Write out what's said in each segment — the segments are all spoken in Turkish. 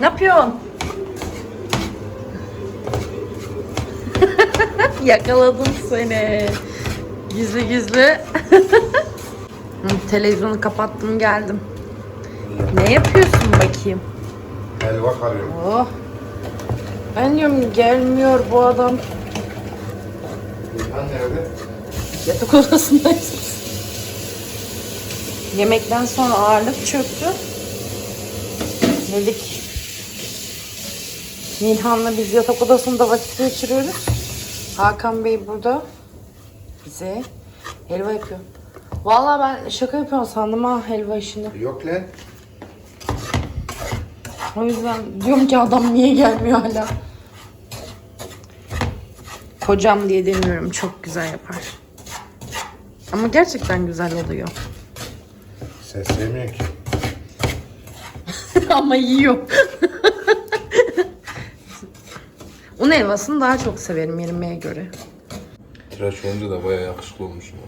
Ne yapıyorsun? Yakaladım seni. Gizli gizli. Televizyonu kapattım geldim. Ne yapıyorsun bakayım? Helva karıyorum. Oh. Ben diyorum gelmiyor bu adam. İlhan nerede? Yatak odasındayız. Yemekten sonra ağırlık çöktü. Dedik. Nilhan'la biz yatak odasında vakit geçiriyoruz. Hakan Bey burada bize helva yapıyor. Vallahi ben şaka yapıyorum sandım ha helva işini. Yok lan. O yüzden diyorum ki adam niye gelmiyor hala. Kocam diye demiyorum çok güzel yapar. Ama gerçekten güzel oluyor. Ses yemiyor ki. Ama yiyor. Helvasını daha çok severim yerimeye göre. Tıraş olunca da bayağı yakışıklı olmuşum.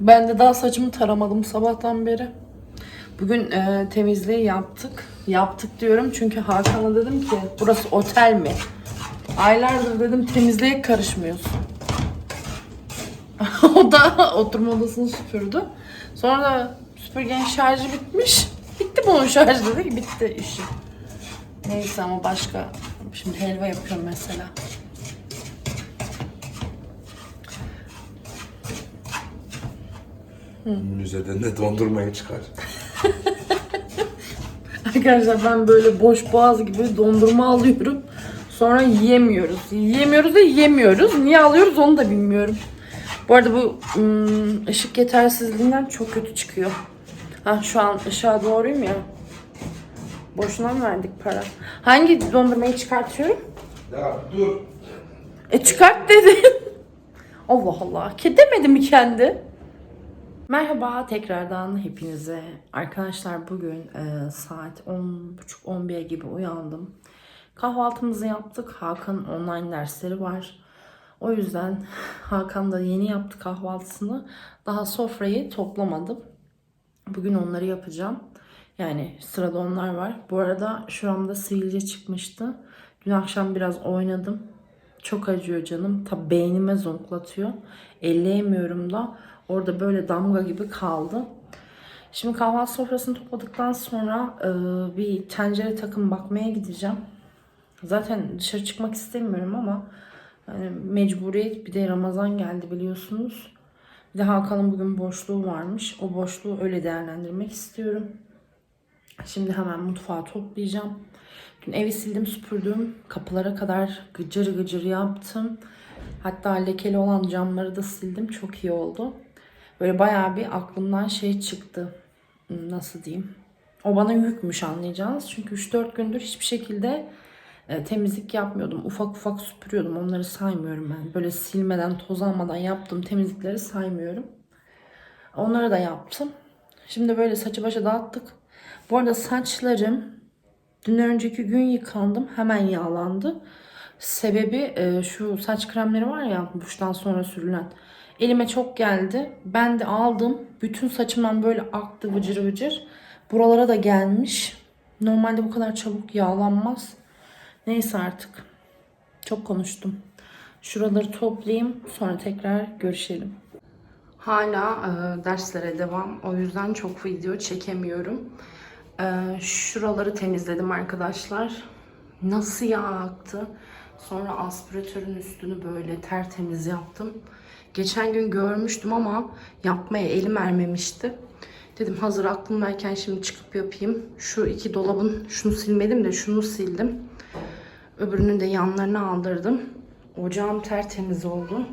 Ben de daha saçımı taramadım sabahtan beri. Bugün e, temizliği yaptık. Yaptık diyorum çünkü Hakan'a dedim ki burası otel mi? Aylardır dedim temizliğe karışmıyorsun. o da oturma odasını süpürdü. Sonra da süpürgenin şarjı bitmiş. Bitti bunun şarjı dedi ki bitti işi. Neyse ama başka. Şimdi helva yapıyorum mesela. Müzeden de dondurmayı çıkar. Arkadaşlar ben böyle boş boğaz gibi dondurma alıyorum. Sonra yiyemiyoruz. Yiyemiyoruz da yiyemiyoruz. Niye alıyoruz onu da bilmiyorum. Bu arada bu ım, ışık yetersizliğinden çok kötü çıkıyor. Ha şu an ışığa doğruyum ya. Boşuna mı verdik para? Hangi dondurmayı çıkartıyorum? Ya dur. E çıkart dedi. Allah Allah. Ke demedi mi kendi? Merhaba tekrardan hepinize. Arkadaşlar bugün e, saat 10.30-11 gibi uyandım. Kahvaltımızı yaptık. Hakan'ın online dersleri var. O yüzden Hakan da yeni yaptı kahvaltısını. Daha sofrayı toplamadım. Bugün onları yapacağım. Yani sırada onlar var. Bu arada şuramda sivilce çıkmıştı. Dün akşam biraz oynadım. Çok acıyor canım. Tabi beynime zonklatıyor. Elleyemiyorum da. Orada böyle damga gibi kaldı. Şimdi kahvaltı sofrasını topladıktan sonra e, bir tencere takım bakmaya gideceğim. Zaten dışarı çıkmak istemiyorum ama yani mecburiyet bir de Ramazan geldi biliyorsunuz. Bir de Hakan'ın bugün boşluğu varmış. O boşluğu öyle değerlendirmek istiyorum. Şimdi hemen mutfağı toplayacağım. Dün evi sildim süpürdüm. Kapılara kadar gıcır gıcır yaptım. Hatta lekeli olan camları da sildim. Çok iyi oldu. Böyle bayağı bir aklımdan şey çıktı. Hmm, Nasıl diyeyim? O bana yükmüş anlayacağınız. Çünkü 3-4 gündür hiçbir şekilde e, temizlik yapmıyordum. Ufak ufak süpürüyordum. Onları saymıyorum ben. Böyle silmeden, toz almadan yaptığım temizlikleri saymıyorum. Onları da yaptım. Şimdi böyle saçı başa dağıttık. Bu arada saçlarım dün önceki gün yıkandım. Hemen yağlandı. Sebebi e, şu saç kremleri var ya duştan sonra sürülen. Elime çok geldi. Ben de aldım. Bütün saçımdan böyle aktı vıcır vıcır. Buralara da gelmiş. Normalde bu kadar çabuk yağlanmaz. Neyse artık. Çok konuştum. Şuraları toplayayım. Sonra tekrar görüşelim. Hala e, derslere devam. O yüzden çok video çekemiyorum. E, şuraları temizledim arkadaşlar. Nasıl yağ aktı. Sonra aspiratörün üstünü böyle tertemiz yaptım. Geçen gün görmüştüm ama yapmaya elim ermemişti. Dedim hazır aklımdayken şimdi çıkıp yapayım. Şu iki dolabın şunu silmedim de şunu sildim. Öbürünün de yanlarını aldırdım. Ocağım tertemiz oldu.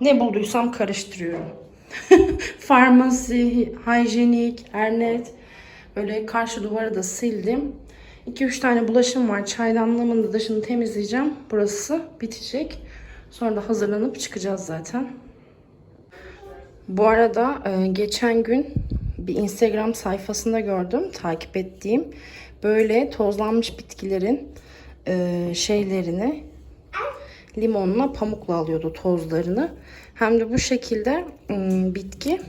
Ne bulduysam karıştırıyorum. Farmasi, hijyenik, ernet. Böyle karşı duvarı da sildim. 2-3 tane bulaşım var. Çaydanlığımın da dışını temizleyeceğim. Burası bitecek. Sonra da hazırlanıp çıkacağız zaten. Bu arada e, geçen gün bir Instagram sayfasında gördüm. Takip ettiğim. Böyle tozlanmış bitkilerin e, şeylerini limonla pamukla alıyordu tozlarını. Hem de bu şekilde ım, bitki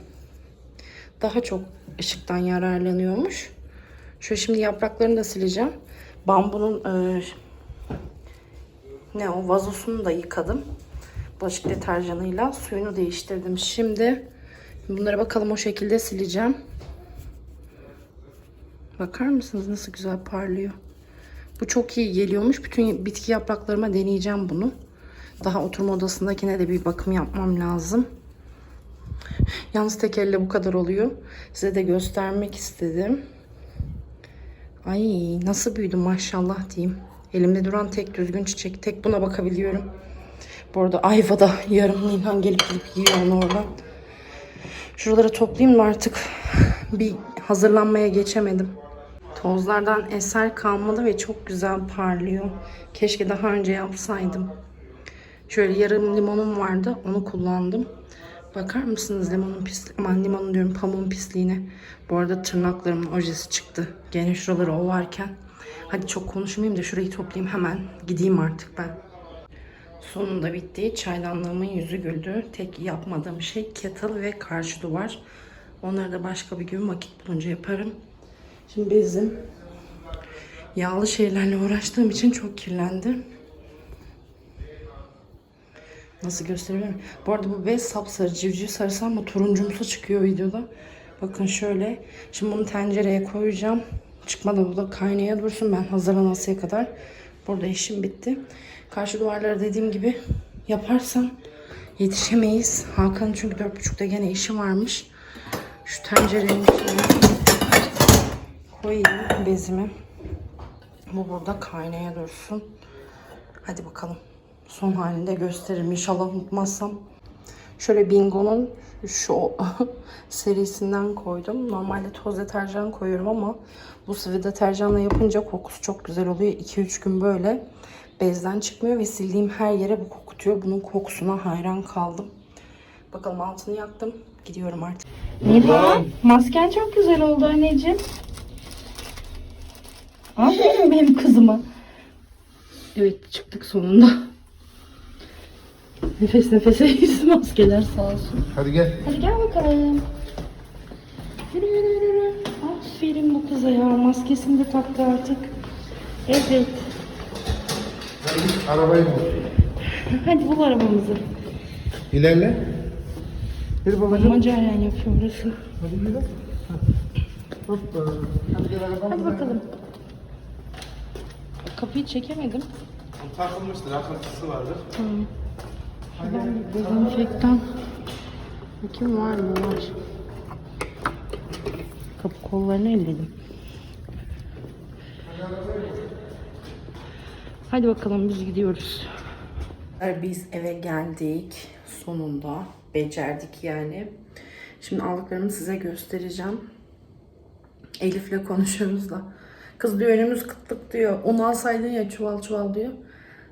daha çok ışıktan yararlanıyormuş. Şöyle şimdi yapraklarını da sileceğim. Bambunun e, ne o vazosunu da yıkadım. Bulaşık deterjanıyla suyunu değiştirdim. Şimdi bunlara bakalım o şekilde sileceğim. Bakar mısınız nasıl güzel parlıyor. Bu çok iyi geliyormuş. Bütün bitki yapraklarıma deneyeceğim bunu. Daha oturma odasındakine de bir bakım yapmam lazım. Yalnız tek elle bu kadar oluyor. Size de göstermek istedim. Ay nasıl büyüdü maşallah diyeyim. Elimde duran tek düzgün çiçek. Tek buna bakabiliyorum. Bu arada Ayva'da yarım Nilhan gelip gidip yiyor onu oradan. Şuraları toplayayım da artık bir hazırlanmaya geçemedim. Tozlardan eser kalmadı ve çok güzel parlıyor. Keşke daha önce yapsaydım. Şöyle yarım limonum vardı. Onu kullandım. Bakar mısınız limonun pis, aman limonun diyorum pamuğun pisliğine. Bu arada tırnaklarımın ojesi çıktı. Gene şuraları ovarken. Hadi çok konuşmayayım da şurayı toplayayım hemen. Gideyim artık ben. Sonunda bitti. Çaydanlığımın yüzü güldü. Tek yapmadığım şey kettle ve karşı duvar. Onları da başka bir gün vakit bulunca yaparım. Şimdi bezim yağlı şeylerle uğraştığım için çok kirlendi. Nasıl gösterebilirim? Bu arada bu bez sapsarı civciv sarısı ama turuncumsu çıkıyor videoda. Bakın şöyle. Şimdi bunu tencereye koyacağım. Çıkmadan bu da kaynaya dursun ben hazırlanasıya kadar. Burada işim bitti. Karşı duvarları dediğim gibi yaparsam yetişemeyiz. Hakan çünkü dört buçukta gene işi varmış. Şu tencerenin içine koyayım bezimi. Bu burada kaynaya dursun. Hadi bakalım. Son halinde gösteririm. İnşallah unutmazsam. Şöyle Bingo'nun şu serisinden koydum. Normalde toz deterjan koyuyorum ama bu sıvı deterjanla yapınca kokusu çok güzel oluyor. 2-3 gün böyle bezden çıkmıyor ve sildiğim her yere bu kokutuyor. Bunun kokusuna hayran kaldım. Bakalım altını yaktım. Gidiyorum artık. Nida, masken çok güzel oldu anneciğim. Aferin benim kızıma. Evet çıktık sonunda. Nefes nefeseyiz maskeler sağ olsun. Hadi gel. Hadi gel bakalım. Yürü yürü yürü. yürü. Aferin bu kıza ya. Maskesini de taktı artık. Evet. Hadi git arabayı bul. Hadi bul arabamızı. İlerle. Yürü babacığım. Macaren yapıyor burası. Hadi yürü. Hoppa. Hadi gel arabamıza. Hadi bakalım. Kapıyı çekemedim. Takılmıştır. Akıntısı vardır. Bir dezenfektan. Bakayım var mı? Var. Kapı kollarını elledim. Hadi bakalım biz gidiyoruz. Biz eve geldik. Sonunda becerdik yani. Şimdi aldıklarımı size göstereceğim. Elif'le konuşuyoruz da. Kız diyor önümüz kıtlık diyor. Un alsaydın ya çuval çuval diyor.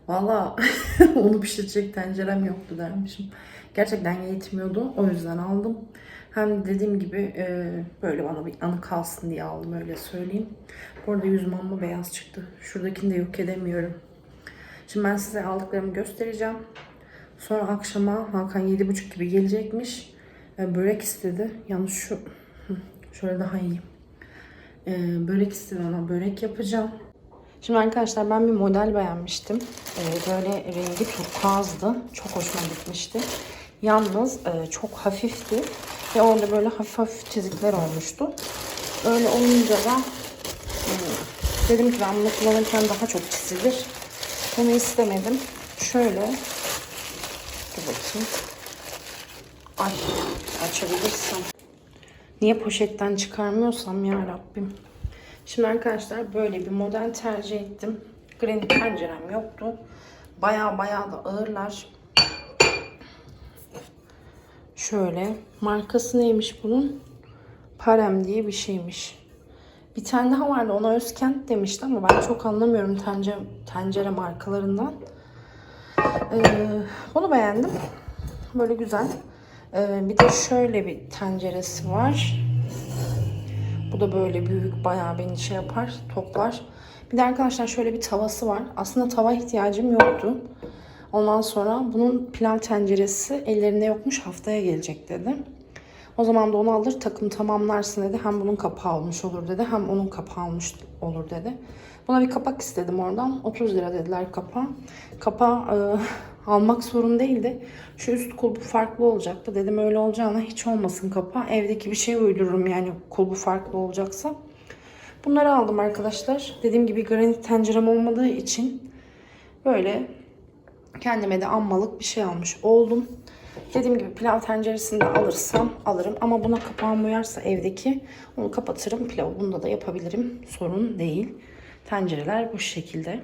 Valla onu pişirecek tencerem yoktu dermişim. Gerçekten yetmiyordu. O yüzden aldım. Hem dediğim gibi e, böyle bana bir anı kalsın diye aldım öyle söyleyeyim. Bu arada yüzüm amma beyaz çıktı. Şuradakini de yok edemiyorum. Şimdi ben size aldıklarımı göstereceğim. Sonra akşama Hakan 7.30 gibi gelecekmiş. E, börek istedi. Yalnız şu şöyle daha iyi. E, börek istedi ona. Börek yapacağım. Şimdi arkadaşlar ben bir model beğenmiştim. Ee, böyle rengi turkuazdı. Çok hoşuma gitmişti. Yalnız e, çok hafifti. Ve orada böyle hafif hafif çizikler olmuştu. Öyle olunca da hmm, dedim ki ben bunu kullanırken daha çok çizilir. Bunu istemedim. Şöyle dur bakayım. Ay açabilirsem. Niye poşetten çıkarmıyorsam ya Rabbim. Şimdi arkadaşlar böyle bir model tercih ettim. Granit tencerem yoktu. Baya baya da ağırlar. Şöyle. Markası neymiş bunun? Parem diye bir şeymiş. Bir tane daha vardı. Ona Özkent demişti ama ben çok anlamıyorum tencere, tencere markalarından. Ee, bunu beğendim. Böyle güzel. Ee, bir de şöyle bir tenceresi var. Bu da böyle büyük bayağı beni şey yapar, toplar. Bir de arkadaşlar şöyle bir tavası var. Aslında tava ihtiyacım yoktu. Ondan sonra bunun pilav tenceresi ellerinde yokmuş haftaya gelecek dedi. O zaman da onu alır takım tamamlarsın dedi. Hem bunun kapağı olmuş olur dedi. Hem onun kapağı olmuş olur dedi. Buna bir kapak istedim oradan. 30 lira dediler kapağı. Kapağı e, almak sorun değildi. Şu üst kulbu farklı olacaktı. Dedim öyle olacağına hiç olmasın kapağı. Evdeki bir şey uydururum yani kulbu farklı olacaksa. Bunları aldım arkadaşlar. Dediğim gibi granit tencerem olmadığı için böyle kendime de ammalık bir şey almış oldum. Dediğim gibi pilav tenceresini de alırsam alırım. Ama buna kapağım uyarsa evdeki onu kapatırım. Pilavı bunda da yapabilirim. Sorun değil. Tencereler bu şekilde.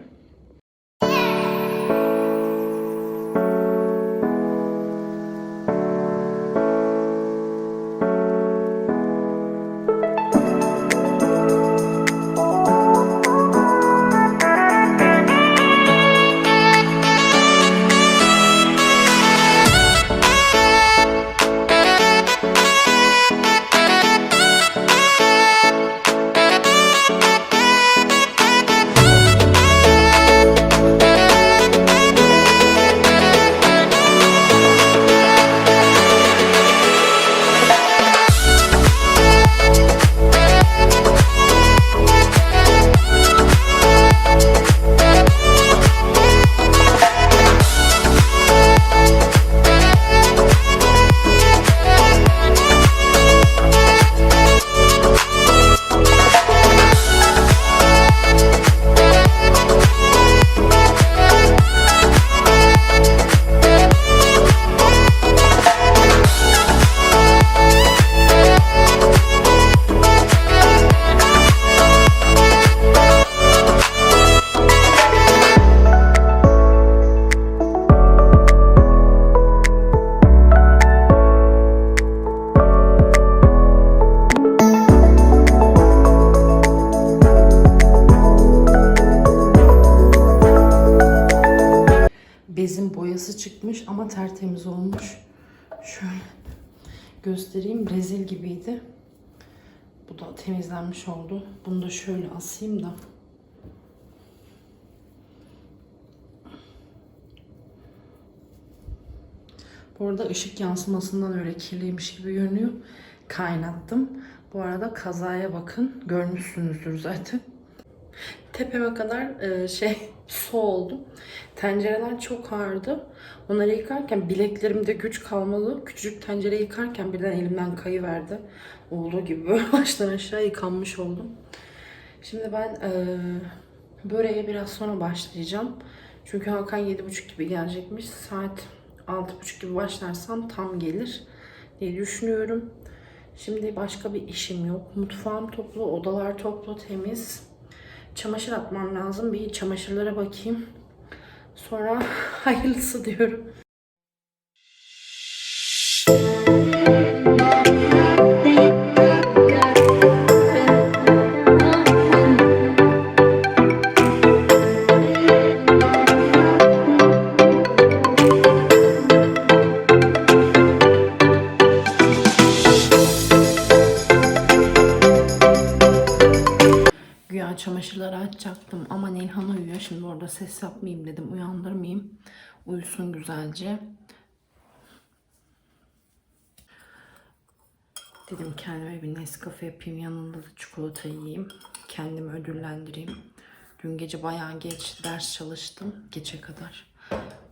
Göstereyim. Rezil gibiydi. Bu da temizlenmiş oldu. Bunu da şöyle asayım da. Bu arada ışık yansımasından öyle kirliymiş gibi görünüyor. Kaynattım. Bu arada kazaya bakın. Görmüşsünüzdür zaten. Tepeme kadar e, şey su oldu. Tencereler çok ağırdı. Onları yıkarken bileklerimde güç kalmadı. Küçücük tencere yıkarken birden elimden kayıverdi. Olduğu gibi böyle baştan aşağı yıkanmış oldum. Şimdi ben e, böreğe biraz sonra başlayacağım. Çünkü Hakan 7.30 gibi gelecekmiş. Saat 6.30 gibi başlarsam tam gelir diye düşünüyorum. Şimdi başka bir işim yok. Mutfağım toplu, odalar toplu, temiz. Çamaşır atmam lazım. Bir çamaşırlara bakayım. Sonra hayırlısı diyorum. Çamaşırları açacaktım ama Nilhan uyuyor. Şimdi orada ses yapmayayım dedim. Uyandırmayayım. Uyusun güzelce. Dedim kendime bir Nescafe yapayım. Yanında da çikolata yiyeyim. Kendimi ödüllendireyim. Dün gece bayağı geç ders çalıştım. Gece kadar.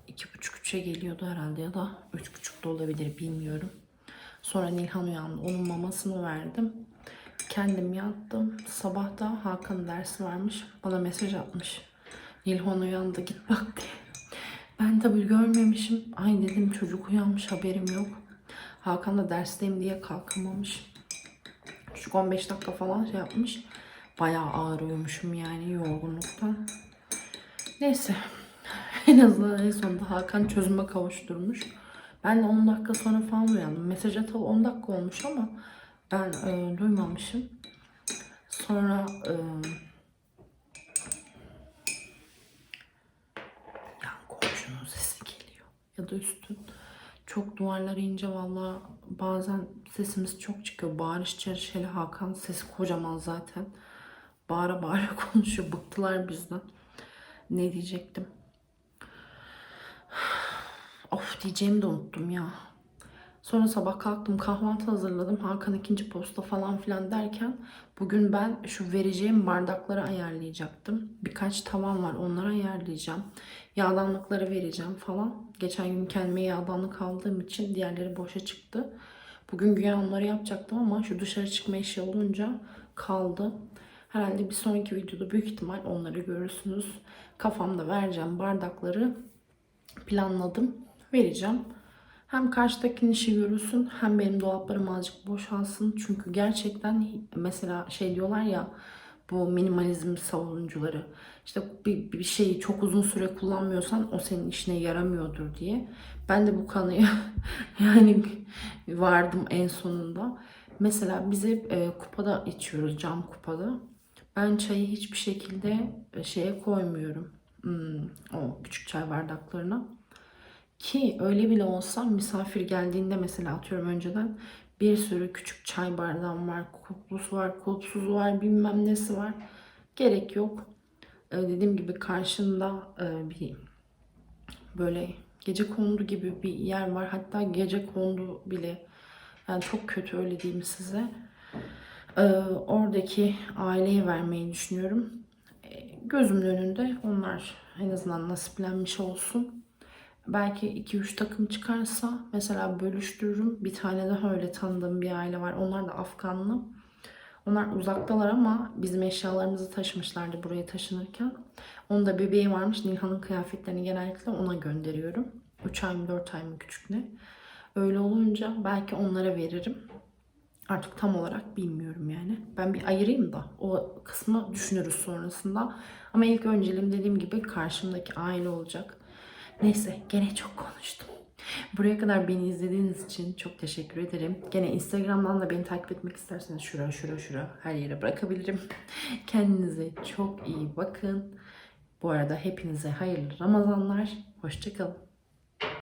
İki buçuk üçe geliyordu herhalde ya da üç buçukta olabilir bilmiyorum. Sonra Nilhan uyandı. Onun mamasını verdim. Kendim yattım. Sabah da Hakan dersi varmış. Bana mesaj atmış. Nilhan uyandı git bak diye. Ben tabii görmemişim. Ay dedim çocuk uyanmış haberim yok. Hakan da dersteyim diye kalkamamış. Çocuk 15 dakika falan şey yapmış. Bayağı ağır uyumuşum yani yorgunluktan. Neyse. En azından en sonunda Hakan çözüme kavuşturmuş. Ben de 10 dakika sonra falan uyandım. Mesaj atalı 10 dakika olmuş ama ben e, duymamışım. Sonra e, yan komşunun sesi geliyor. Ya da üstün. Çok duvarlara ince valla bazen sesimiz çok çıkıyor. Bağırış hele Hakan sesi kocaman zaten. Bağıra bağıra konuşuyor. Bıktılar bizden. Ne diyecektim? Of diyeceğimi de unuttum ya. Sonra sabah kalktım kahvaltı hazırladım. Hakan ikinci posta falan filan derken bugün ben şu vereceğim bardakları ayarlayacaktım. Birkaç tavan var onları ayarlayacağım. Yağdanlıkları vereceğim falan. Geçen gün kendime yağdanlık aldığım için diğerleri boşa çıktı. Bugün güya onları yapacaktım ama şu dışarı çıkma işi olunca kaldı. Herhalde bir sonraki videoda büyük ihtimal onları görürsünüz. Kafamda vereceğim bardakları planladım. Vereceğim. Hem karşıdakinin işi görülsün hem benim dolaplarım azıcık boşalsın. Çünkü gerçekten mesela şey diyorlar ya bu minimalizm savunucuları işte bir, bir şeyi çok uzun süre kullanmıyorsan o senin işine yaramıyordur diye. Ben de bu kanıya yani vardım en sonunda. Mesela biz hep e, kupada içiyoruz cam kupada. Ben çayı hiçbir şekilde e, şeye koymuyorum. Hmm, o küçük çay bardaklarına. Ki öyle bile olsa misafir geldiğinde mesela atıyorum önceden bir sürü küçük çay bardağım var. Kulplusu var, kulpsuzu var, bilmem nesi var. Gerek yok. Ee, dediğim gibi karşında e, bir böyle gece kondu gibi bir yer var. Hatta gece kondu bile yani çok kötü öyle diyeyim size. Ee, oradaki aileye vermeyi düşünüyorum. Ee, gözümün önünde onlar en azından nasiplenmiş olsun. Belki 2-3 takım çıkarsa mesela bölüştürürüm. Bir tane daha öyle tanıdığım bir aile var. Onlar da Afganlı. Onlar uzaktalar ama bizim eşyalarımızı taşımışlardı buraya taşınırken. Onun da bebeği varmış. Nilhan'ın kıyafetlerini genellikle ona gönderiyorum. 3 ay mı 4 ay mı küçük ne. Öyle olunca belki onlara veririm. Artık tam olarak bilmiyorum yani. Ben bir ayırayım da o kısmı düşünürüz sonrasında. Ama ilk önceliğim dediğim gibi karşımdaki aile olacak. Neyse gene çok konuştum. Buraya kadar beni izlediğiniz için çok teşekkür ederim. Gene Instagram'dan da beni takip etmek isterseniz şura şura şura her yere bırakabilirim. Kendinize çok iyi bakın. Bu arada hepinize hayırlı Ramazanlar. Hoşçakalın.